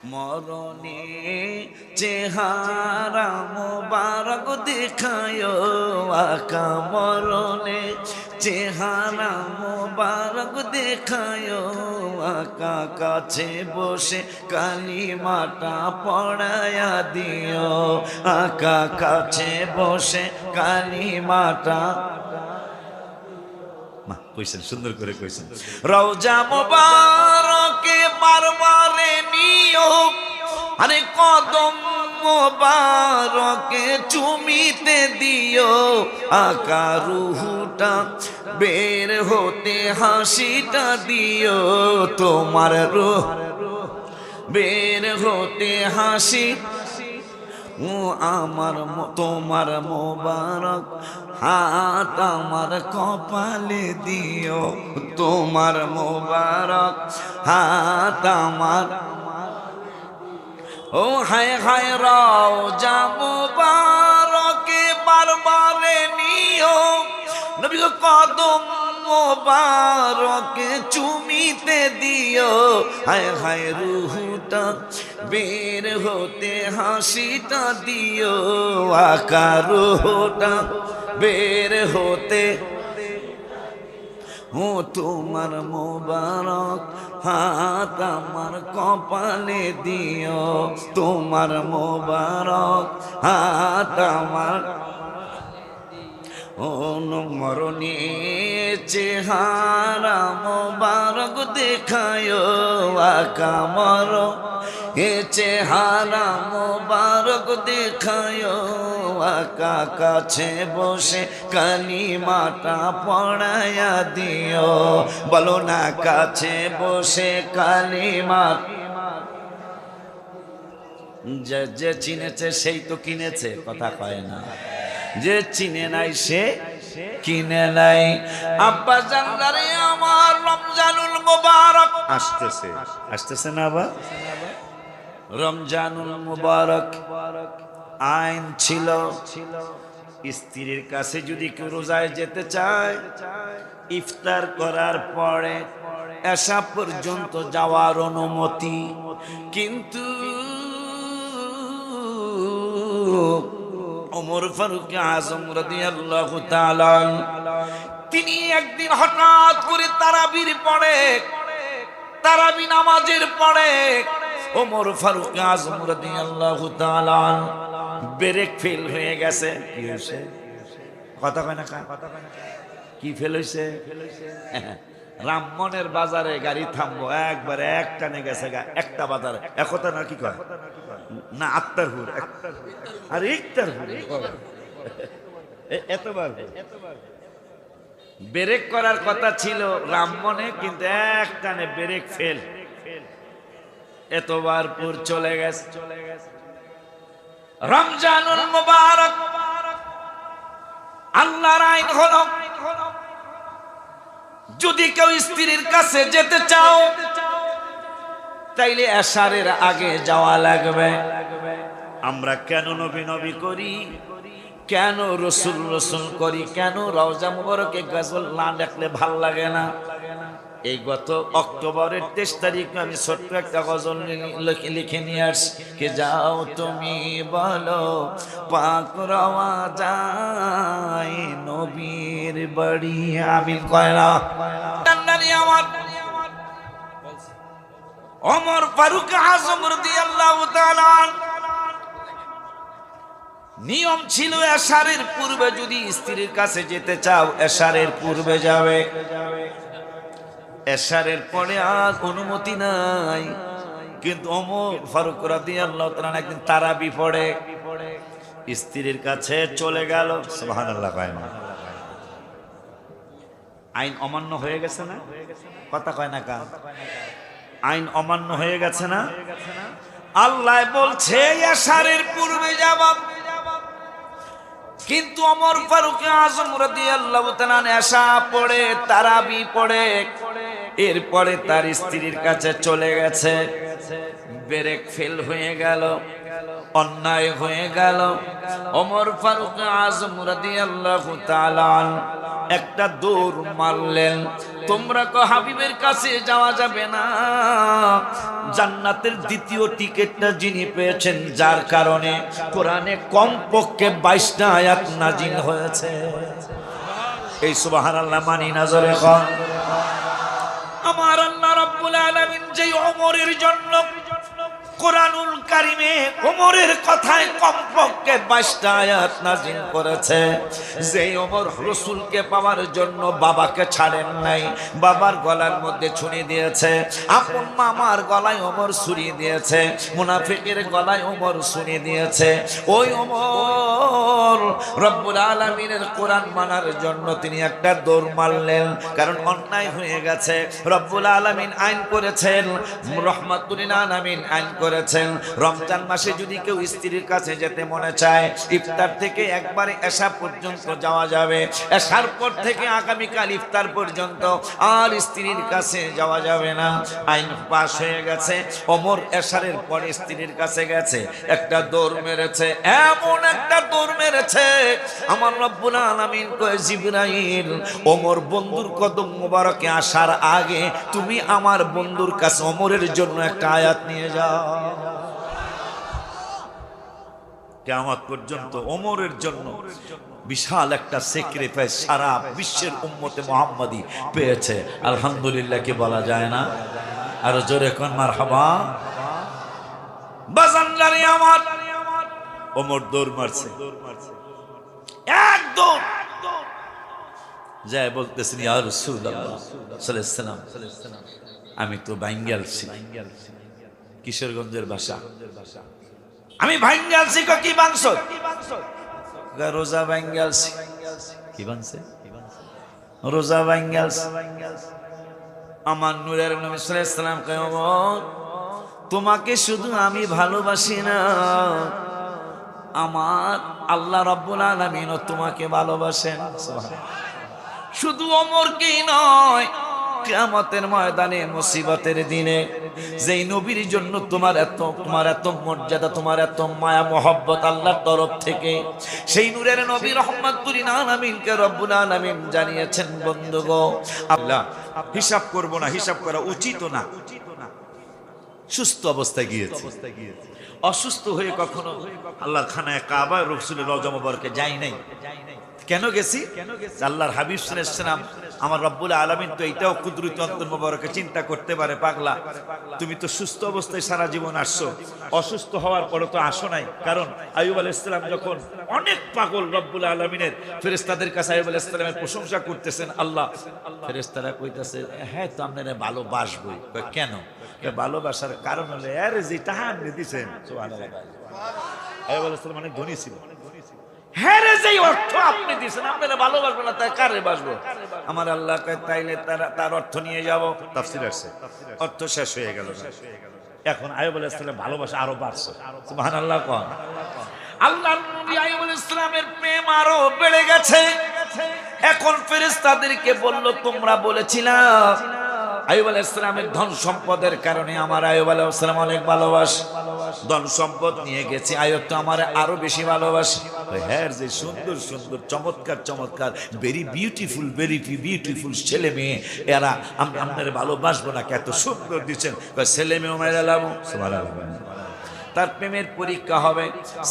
মরণে চেহারা মোবারক দেখায় আকা মরণে চেহারা মোবারক দেখায় আকা কাছে বসে কালী মাটা পড়ায়া দিও। আকা কাছে বসে কালী মাটা মা, কইছেন, সুন্দর করে কইছেন। রওজা মোবারকে বারবারে নিও আরে কদম মোবারকে চুমিতে দিও। আকা রুহুটা, বের হতে হাসিটা দিও। তোমার রুহ, বের হতে হাসি। ও আমার তোমার মোবারক, হাত আমার কপালে দিও। তোমার মোবারক, হাত আমার ও হায় হায় রাও যা মোবারকে বারবারে নিও। নবী কদম মোবারকে চুমিতে দিও। হায় হায় রুহুটা বের হতে হাসিটা দিও। আকা রুহুটা বের হতে ও তোমার মোবারক, হাত আমার কপালে দিও। তোমার মোবারক, হাত আমার ও মরণে চেহারা মোবারক দেখায় আকা মর এ চেহারা মোবারক দেখায়, আকা কাছে বসে কালী মাটা পড়ায়া দিও। বলো না, কাছে বসে কালী মাতা যে যে চিনেছে সেই তো কিনেছে, কথা কয় না। যে চিনে নাই সে কিনে নাই। আব্বা জানদারে আমার রমজানুল মোবারক। আসতেছে আসতেছে না আবার? রমজানুল মুবারক আইন ছিল। স্ত্রীর কাছে যদি কেউ রোজায় যেতে চায়, ইফতার করার পরে এসা পর্যন্ত যাওয়ার অনুমতি। কিন্তু ওমর ফারুক আজম রাদিয়াল্লাহু তাআলা তিনি একদিন হঠাৎ করে তারাবির পড়ে তারাবি নামাজের পড়ে ওমর ফারুক আজম রাদিয়াল্লাহু তাআলা ব্রেক ফেল হয়ে গেছে। কি হয়েছে? কথা কয় না কা? ফেল হয়েছে? রামমনের বাজারে গাড়ি থামবো, একবারে এক টানে গেছে একটা বাজার। একতা না কি কয়? না, আত্মার হুর। আর এ- এতবার ব্রেক করার কথা ছিল রামমনে কিন্তু এক টানে ব্রেক ফেল। এতবার পুর চলে গেছে। রমজানুল মুবারক আল্লাহর আইন হলো, যদি কেউ স্ত্রীর কাছে যেতে চাও, তাইলে এশারের আগে যাওয়া লাগবে। আমরা কেন নবী নবী করি? কেন রসুল রসুল করি? কেন রওজা মুবারকে গজল না দেখলে ভালো লাগে না? এই গত অক্টোবরের তেইশ তারিখ আমি ছোট্ট একটা গজল লিখে- নিয়ে আসছি। কে যাও তুমি বলো, পাক রওয়া যায় নবীর বাড়ি। আমিল কয়না আমার। অমর ফারুক আজম রাদিয়াল্লাহু তাআলা নিয়ম ছিল এশারের পূর্বে যদি স্ত্রীর কাছে যেতে চাও, এশারের পূর্বে যাবে। এশারের পরে আর অনুমতি নাই। কিন্তু অমর ফারুক রাদিয়াল্লাহু তাআলা একদিন তারাবি পড়ে। স্ত্রীর কাছে চলে গেল। সুবহানাল্লাহ কয় না। আইন অমান্য হয়ে গেছে না? কথা কয় না কা আইন অমান্য হয়ে গেছে না? আল্লাহ বলছে এশারের পূর্বে যাবা কিন্তু অমর ফারুক আজম রাদিয়াল্লাহু তাআলা নেশা পড়ে, তারাবি পড়ে, এরপরে তার স্ত্রীর কাছে চলে গেছে। ব্রেক ফেল হয়ে গেল। অন্যায় হয়ে গেল। ওমর ফারুক আজম রাদিয়াল্লাহু তাআলা একটা দৌড় মারলেন। তোমরা কো হাবিবের কাছে যাওয়া যাবে না। জান্নাতের দ্বিতীয় টিকিটটা যিনি পেয়েছেন, যার কারণে কোরআনে কমপক্ষে বাইশটা আয়াত নাজিল হয়েছে। এই সুবহানাল্লাহ মানি নজরে আমার আল্লাহ রাব্বুল আলামিন যেই অমরের জন্য কোরআনুল কারিমে ওমরের কথায় কমপক্ষে বাইশটা আয়াত নাজিল করেছে। যেই ওমর রসুলকে পাওয়ার জন্য বাবাকে ছাড়েন নাই, বাবার গলার মধ্যে ছুরি দিয়েছে। আপন মামার গলায় ওমর ছুরি দিয়েছে, মুনাফিকের গলায় ওমর ছুরি দিয়েছে। ওই ওমর রব্বুল আলামিনের কোরআন মানার জন্য তিনি একটা দৌড় মারলেন, কারণ অন্যায় হয়ে গেছে। রব্বুল আলামিন আইন করেছেন, রহমাতুল আলামিন আইন করেছেন। রমজান মাসে যদি কেউ স্ত্রীর কাছে যেতে মনে চায়, ইফতার থেকে একবারে এশা পর্যন্ত যাওয়া যাবে। এশার পর থেকে আগামীকাল ইফতার পর্যন্ত আর স্ত্রীর কাছে যাওয়া যাবে না। আইন পাশ হয়ে গেছে। অমর এশারের পর স্ত্রীর কাছে গেছে। একটা দৌড় মেরেছে। এমন একটা দৌড় মেরেছে। আমার রব্বুল আলামিন কয়, জিবরাইল, ওমর বন্ধুর কদম মোবারকে আসার আগে তুমি আমার বন্ধুর কাছে অমরের জন্য একটা আয়াত নিয়ে যাও। কেমন পর্যন্ত ওমরের জন্য বিশাল একটা সেক্রিফাইস সারা বিশ্বের উম্মতে মোহাম্মদী পেয়েছে। আলহামদুলিল্লাহ, কি বলা যায় না? আর জোরে কোন মার হাবা আমার। ওমর দৌড় মারছে। এক দৌড়। যায় বলতেছেন, ইয়া রাসূলুল্লাহ সাল্লাল্লাহু আলাইহি আমি তো বাইঙ্গালছি কিশোরগঞ্জের ভাষা আমি ভাঙ্গালছি কো বাংশ রোজা ভাঙ্গালছি। কি বাংছে? রোজা ভাঙ্গালছি। আমার নূরের নবী সাল্লাম ওমর, তোমাকে শুধু আমি ভালোবাসি না। আমার আল্লাহ রাব্বুল আলামিনও তোমাকে ভালোবাসেন। শুধু অমরকেই নয় কিয়ামতের ময়দানে, মুসিবতের দিনে, যেই নবীর জন্য তোমার এত তোমার এত মর্যাদা, তোমার এত মায়া, মহব্বত আল্লাহর তরফ থেকে, সেই নূরের নবী রহমাতুল আলামিনকে রব্বুল আলামিন জানিয়েছেন, বন্ধুগো, আল্লাহ, হিসাব করব না, হিসাব করা উচিত না। সুস্থ অবস্থায় গিয়েছে। অসুস্থ হয়ে কখনো আল্লাহর খানায় কাবা রসুলের রজা মোবারকে যাই নাই। কেন গেছি? আল্লাহর হাবিব সালাম আমার রব্বুল আলমিন তো এইটাও কুদরতি অন্তর মোবারকে চিন্তা করতে পারে, পাগলা। তুমি তো সুস্থ অবস্থায় সারা জীবন আসছো। অসুস্থ হওয়ার পরে তো আসো নাই। কারণ আয়ুব আল ইসলাম যখন অনেক পাগল রব্বুল আলমিনের ফেরেস্তাদের কাছে আয়ুব আল ইসলামের প্রশংসা করতেছেন, আল্লাহ ফেরেস্তারা কইতেছে হ্যাঁ তো আপনারা ভালোবাসবই। কেন? ভালোবাসার কারণ হলে এর যে টাহা আপনি সুবহানাল্লাহ। আয়ুব আল ইসলাম অনেক ধনী ছিল। রে, যেই অর্থ আপনি দিয়েছেন। আপনারা ভালোবাসবো না তাই কারে বাসবো? আমার আল্লাহ তাইলে তার অর্থ নিয়ে যাব। তাফসির আসছে। অর্থ শেষ হয়ে গেল। এখন আয়ুব আলাইহিস সালাম ভালোবাসা আরও বাড়ছে। কোন। আল্লাহ নবী আয়ুব আলাইহিস সালামের প্রেম আরও বেড়ে গেছে। এখন ফেরেশতাদেরকে বলল তোমরা বলেছিলা আয়ুব আলাইহিস সালামের ধন সম্পদের কারণে আমার আয়ুব আলাইহিস সালাম অনেক ভালোবাস। ধন সম্পদ নিয়ে গেছে আয়ুব তো আমার আরও বেশি ভালোবাসে। হ্যাঁ যে সুন্দর সুন্দর, চমৎকার চমৎকার ভেরি বিউটিফুল ভেরি বিউটিফুল ছেলে মেয়ে। এরা আপনার ভালোবাসবো না, এত সুন্দর দিচ্ছেন। ছেলে মেয়েও মেরে লাবো তার প্রেমের পরীক্ষা হবে,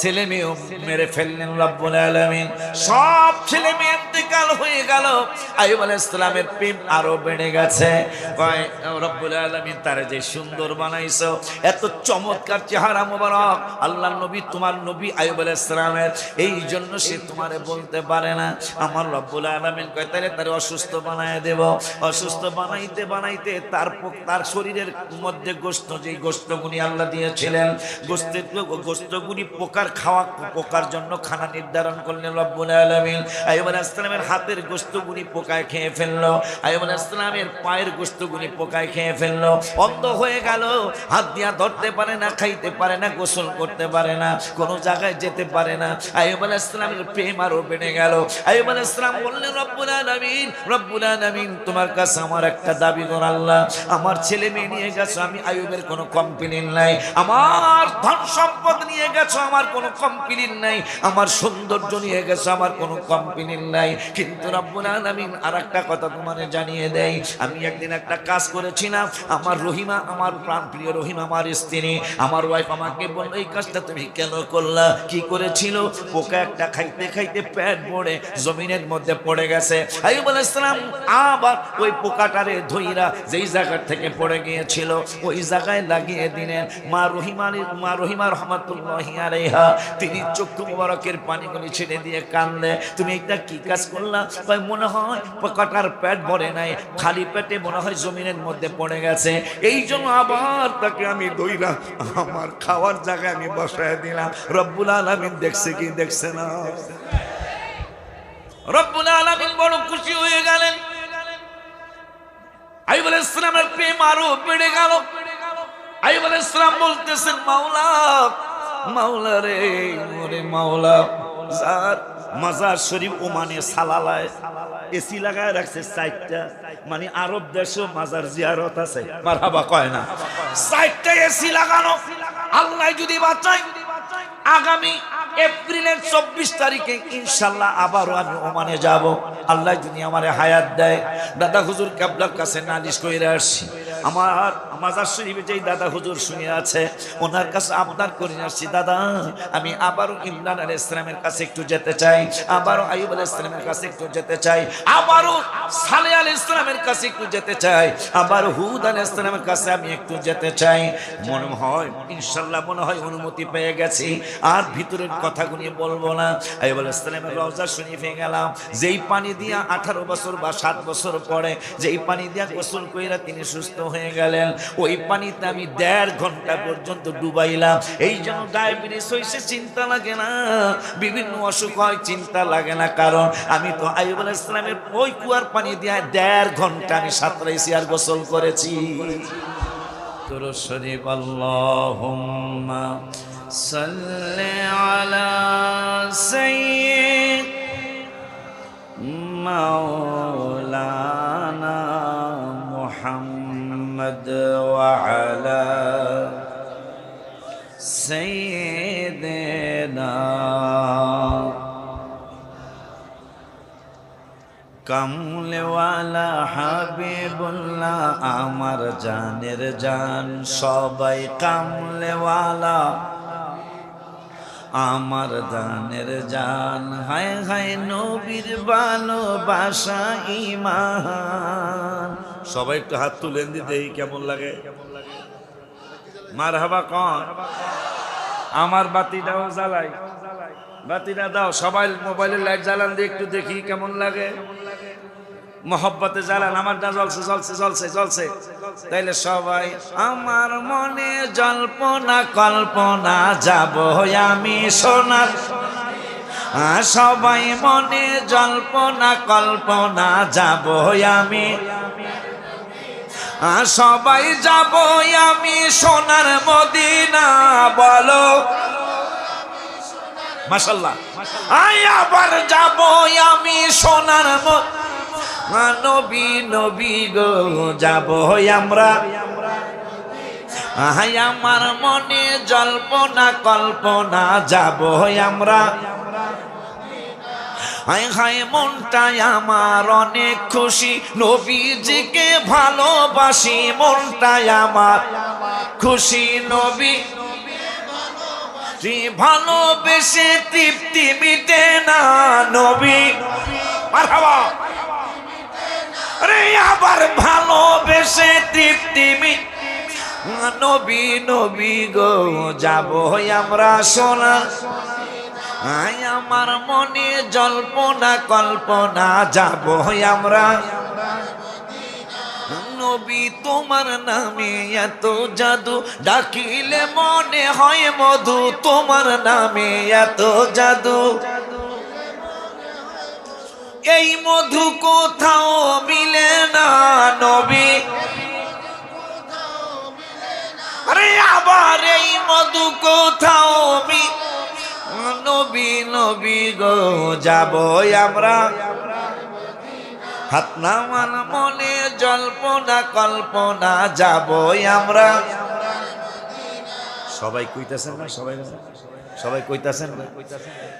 ছেলে মেয়েও মেরে ফেললেন রব্বুল আলামিন। সব ছেলে মেয়ে ইন্তেকাল হয়ে গেল। আইয়ুব আলাইহিস সালামের প্রেম আরও বেড়ে গেছে। তারে যে সুন্দর বানাইছো, এত চমৎকার চেহারা মোবারক। আল্লাহর নবী, তোমার নবী আইয়ুব আলাইহিস সালামের। এই জন্য সে তোমারে বলতে পারে না। আমার রব্বুল আলামিন কয় তাহলে তার অসুস্থ বানায় দেব। অসুস্থ বানাইতে বানাইতে তার তার শরীরের মধ্যে গোস্ত, যেই গোস্তগুনি আল্লাহ দিয়েছিলেন, গোস্তের গোস্তগুনি পোকার খাওয়া, পোকার জন্য খানা নির্ধারণ করলেন রব্বুল আলামিন। আইয়ুব আলাইহিস সালামের হাতের গোস্তগুলি পোকায় খেয়ে ফেলল আইব ইসলামের পায়ের গোস্তগুলি পোকায় খেয়ে ফেলল। অন্ধ হয়ে গেল, হাত দিয়া ধরতে পারে না, খাইতে পারে না, গোসল করতে পারে না, কোনো জায়গায় যেতে পারে না। আইব ইসলামের প্রেম আরও বেড়ে গেল। আইব ইসলাম বললেন, রব্বুল আলামিন রব্বুল আলামিন, তোমার কাছে আমার একটা দাবি কর আল্লাহ। আমার ছেলে মেয়ে নিয়ে গেছো, আমি আয়ুবের কোনো কমপ্লেন নাই। আমার ধন সম্পদ নিয়ে গেছো, আমার কোনো কমপ্লেন নাই। আমার সৌন্দর্য নিয়ে গেছো, আমার কোনো কমপ্লেন নাই। কিন্তু রব্বুল আলামিন আর একটা কথা তোমারে জানিয়ে দেয় আমি একদিন একটা কাজ করেছিলাম আমার রহিমা, আমার প্রাণ প্রিয় রহিমা, আমার স্ত্রী, আমার ওয়াইফ আমাকে বলল, এই কাজটা তুমি কেন করলা? কি করেছিল? পোকা একটা খাইতে খাইতে পেট পড়ে জমিনের মধ্যে পড়ে গেছে। আইব ইসলাম আবার ওই পোকাটারে ধইরা যেই জায়গা থেকে পড়ে গিয়েছিল, ওই জায়গায় লাগিয়ে দিলেন। মা রহিমার মা রহিমা রহমাতুল্লাহ আলাইহা, তিনি চক্ষু মুবারকের পানিগুলি ছেড়ে দিয়ে কান্দে তুমি এটা কি কাজ করলা? কয়, মনে হয় পোকাটার পেট ভরে নাই, খালি পেটে মনে হয় জমিনের মধ্যে পড়ে গেছে। এই জন্য আবার তাকে আমি দইলাম আমার খাওয়ার জায়গায় আমি বসায় দিলাম। রব্বুল আলামিন দেখছে কি দেখছে না? রব্বুল আলামিন বড় খুশি হয়ে গেলেন। আইব ইসলামের প্রেম আরও বেড়ে গেল। আইব ইসলাম বলতেছেন, মাওলা মাওলা রে মাওলা স্যার মাজার শরীফ ওমানে সালালায় এসি লাগায় রাখছে সাইটটা মানে আরব দেশও মাজার জিয়ারত আছে। মারহাবা কয় না। চারটা এসি লাগানো। আল্লাহ যদি বাঁচায়, আগামী এপ্রিলের চব্বিশ তারিখে ইনশাল্লাহ আবারও আমি ওমানে যাব। আল্লাহ যদি আমার হায়াত দেয়, দাদা হুজুর কাবলার কাছে নালিশ করে আসছি। আমার মাজার শরীফে যেই দাদা হুজুর শুনে আছে, ওনার কাছে আবদার করে আসছি, দাদা, আমি আবারও ইমরান আল ইসলামের কাছে একটু যেতে চাই, আবারও আইব আল ইসলামের কাছে একটু যেতে চাই, আবারও সালে আল ইসলামের কাছে একটু যেতে চাই আবার হুদ আল ইসলামের কাছে আমি একটু যেতে চাই। মনে হয়, ইনশাল্লাহ মনে হয় অনুমতি পেয়ে গেছি। আর ভিতরের কথাগুলি বলব না। আইব আল ইসলামের রওজা শরীফে গেলাম। যেই পানি দিয়া আঠারো বছর বা সাত বছর পরে যেই পানি দিয়া গোসল কইরা তিনি সুস্থ হয়ে গেলেন, ওই পানিতে আমি দেড় ঘণ্টা পর্যন্ত ডুবাইলাম। এই জন্য ডায়াবেটিস হয়েছে চিন্তা লাগে না। বিভিন্ন অসুখ হয়, চিন্তা লাগে না। কারণ আমি তো আইব আল ইসলামের ওই কুয়ার পানি দিয়া দেড় ঘণ্টা আমি সাঁতরাইছি আর গোসল করেছি। তোর শরীফ, আল্লাহুম্মা সাল্লি আলা সাইয়্যিদ مولانا محمد وعلى سيدنا কামলেওয়ালা হাবিবুল্লাহ আমার জানের জান সবাই কামলেওয়ালা আমার দানের জান, হায় হায় নবীর ভালোবাসা ইমান সবাই একটু হাত তুলেন দিতে কেমন লাগে। মার হাবা কন। আমার বাতিটাও জ্বালাই। বাতিটা দাও, সবাই মোবাইলের লাইট জ্বালান দিয়ে একটু দেখি কেমন লাগে। মহব্বতে জ্বালান আমারটা জ্বলছে জ্বলছে জ্বলছে জ্বলছে। তাইলে সবাই আমার মনে জল্পনা কল্পনা যাব আমি সোনার। সবাই মনে জল্পনা কল্পনা যাব আমি। সবাই যাব আমি সোনার মদিনা বলো। মাসাল্লাহ আবার যাব আমি সোনার ম- আ, নবী নবী গো, যাব আমরা। আহাই আমার মনে জল্পনা, কল্পনা, যাব আমরা। হায় হায় মনটাই আমার অনেক খুশি, নবীজিকে ভালোবাসি, মনটাই আমার খুশি, নবী। ভালোবেসে তৃপ্তি মিটে না, নবী। মারহাবা। রে আবার ভালোবেসে তৃপ্তি নবী নবী গো, যাব আমরা সোনা। আয় আমার মনে জল্পনা, কল্পনা, যাব আমরা। নবী তোমার নামে এত জাদু, ডাকিলে মনে হয় মধু, তোমার নামে এত জাদু। এই মধু কোথাও মিলে না, নবী। আরে আবার এই মধু কোথাও নবী নবী গো, যাব আমরা। হাত নামান মনে জল্পনা, কল্পনা, যাব আমরা। সবাই কইতাছেন না, সবাই সবাই কইতাছেন?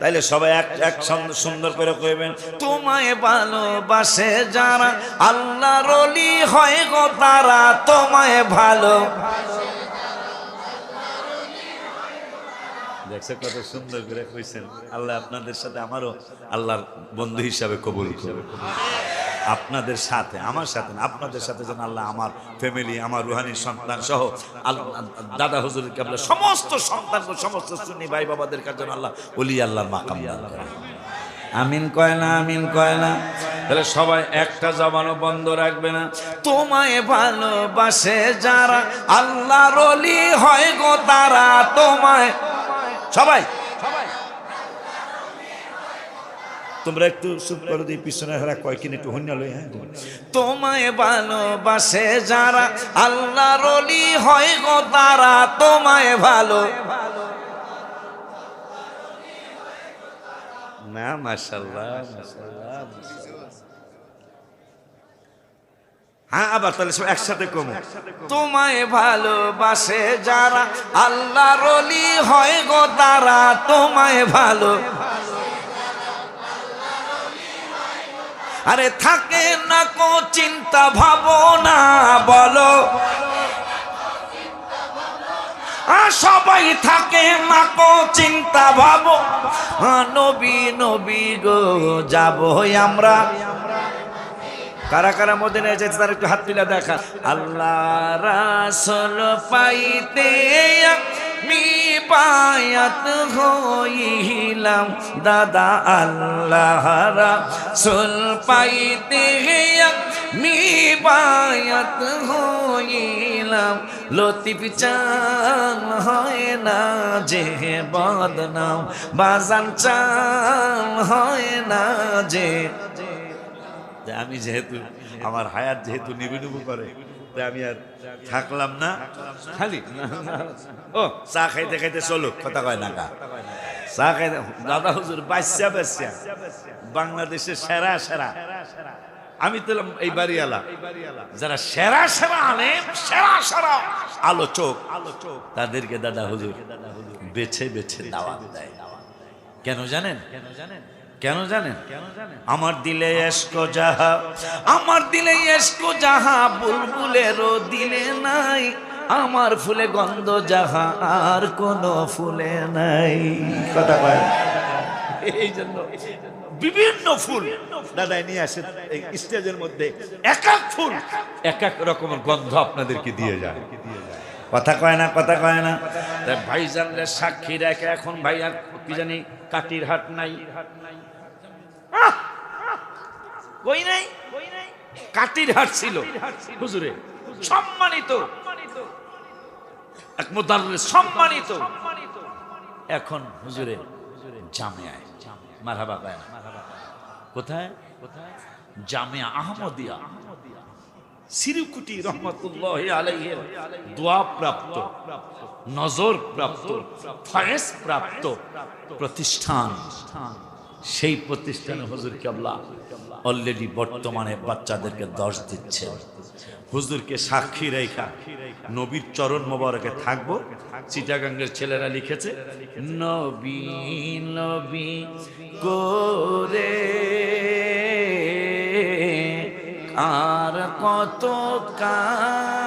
তাইলে সবাই এক এক সুন্দর করে কইবেন, তোমায় ভালোবাসে যারা আল্লাহ রলি হয় গো তারা, তোমায় ভালো দেখছে কত সুন্দর করে কইছেন। আল্লাহ আপনাদের সাথে আমারও আল্লাহর বন্ধু হিসাবে কবুল করবে আপনাদের সাথে, আমার সাথে না, আপনাদের সাথে যেন আল্লাহ আমার ফ্যামিলি আমার রুহানি সন্তান সহ আল্লাহ, দাদা হুজুর কাবলা সমস্ত সন্তান সমস্ত সুন্নি ভাই বাবাদের কাছে আল্লাহ ওলি আল্লাহর মাকাম। আমিন কয় না, আমিন কয় না তাহলে সবাই একটা জবানও বন্ধ রাখবে না তোমায় ভালোবাসে যারা আল্লাহর অলি হয় গো, তারা তোমায় সবাই তোমরা একটু চুপ করে দিই পিছনে হারা কয়েকদিন একটু হন্য লই হ্যাঁ? তোমায় ভালোবাসে যারা আল্লাহর অলি হয় গো, তারা তোমায় ভালো না হ্যাঁ আবার তাহলে সব একসাথে কমো। তোমায় ভালোবাসে যারা আল্লাহ রলি হয় গো, তারা তোমায় ভালো আরে থাকে না কো চিন্তা ভাবনা, বলো। সবাই থাকে না কো চিন্তা ভাবো নবী নবী গো, যাব আমরা। কারা কারা মদিনায় যেতে তার একটু হাত তুলে দেখা। আল্লাহ রাসল পাইতে মি পায়াত হইলাম দাদা আল্লাহ রাসল পাইতে মি পায়াত হইলাম লতিফ চান হয় না যে বদনাম বাজান চান হয় না যে যে আমি যেহেতু আমার হায়াত যেহেতু নিবিনুবু করে। আমি আর থাকলাম না। খালি? ও। চা খাইতে খাইতে চলো কথা কয় না চা খাইতে দাদা হুজুর বাচ্চা বাচ্চা বাংলাদেশের সেরা সেরা। আমি তো এই বাড়িওয়ালা। যারা সেরা সেরা আনে সেরা সেরা। আলোচক আলোচক তাদেরকে দাদা হুজুর বেছে বেছে দাওয়াত দেয়। কেন জানেন কেন জানেন? কেন জানেন? আমার দিলে এসকো যাহা আমার দিলে এসকো যাহা বুলবুলেরও দিলে নাই আমার ফুলে গন্ধ যাহা আর কোন ফুলে নাই। কথা কয়। এই জন্য বিভিন্ন ফুল। দাদাই নিয়ে আসে এই স্টেজের মধ্যে এক এক ফুল এক এক রকমের গন্ধ আপনাদেরকে দিয়ে যায়। কথা কয় না কথা কয় না। ভাইজানরে সাক্ষী রেখে এখন ভাই আর কি জানি, কাটির হাট নাই। কই নাই? কাটির হাট ছিল। হুজুরে, সম্মানিত। এক মোদাল্লে সম্মানিত। এখন হুজুরে, জামিয়ায়। মারহাবা গায় কোথায় কোথায়? জামিয়া আহমদিয়া। সিরুকুটি রহমতুল্লাহ আলাইহের দোয়া প্রাপ্ত, নজর প্রাপ্ত ফয়েজ প্রাপ্ত প্রতিষ্ঠান। সেই প্রতিষ্ঠানে হুজুর কেবলা অলরেডি বর্তমানে বাচ্চাদেরকে দশ দিচ্ছে। হুজুরকে সাক্ষী রেখা নবীর চরণ মোবারকে থাকব। চিটাগাঙ্গের ছেলেরা লিখেছে, নবী নবী, করে আর কত কাল